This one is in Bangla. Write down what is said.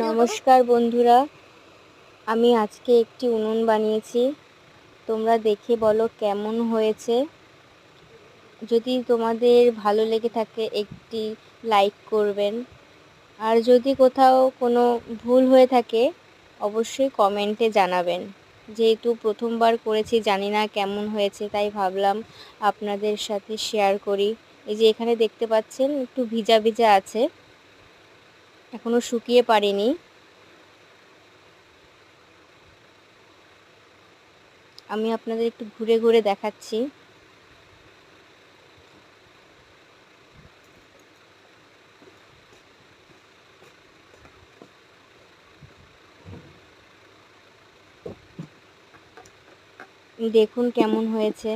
নমস্কার বন্ধুরা, আমি আজকে একটি উনুন বানিয়েছি। তোমরা দেখে বলো কেমন হয়েছে। যদি তোমাদের ভালো লেগে থাকে একটি লাইক করবেন। আর যদি কোথাও কোনো ভুল হয়ে থাকে, অবশ্যই কমেন্টে জানাবেন। যেহেতু প্রথমবার করেছি, জানি না কেমন হয়েছে, তাই ভাবলাম আপনাদের সাথে শেয়ার করি। এই যে এখানে দেখতে পাচ্ছেন, একটু ভিজা ভিজা আছে। এখনও শুকিয়ে পারিনি। আমি আপনাদের একটু ঘুরে ঘুরে দেখাচ্ছি। দেখুন কেমন হয়েছে।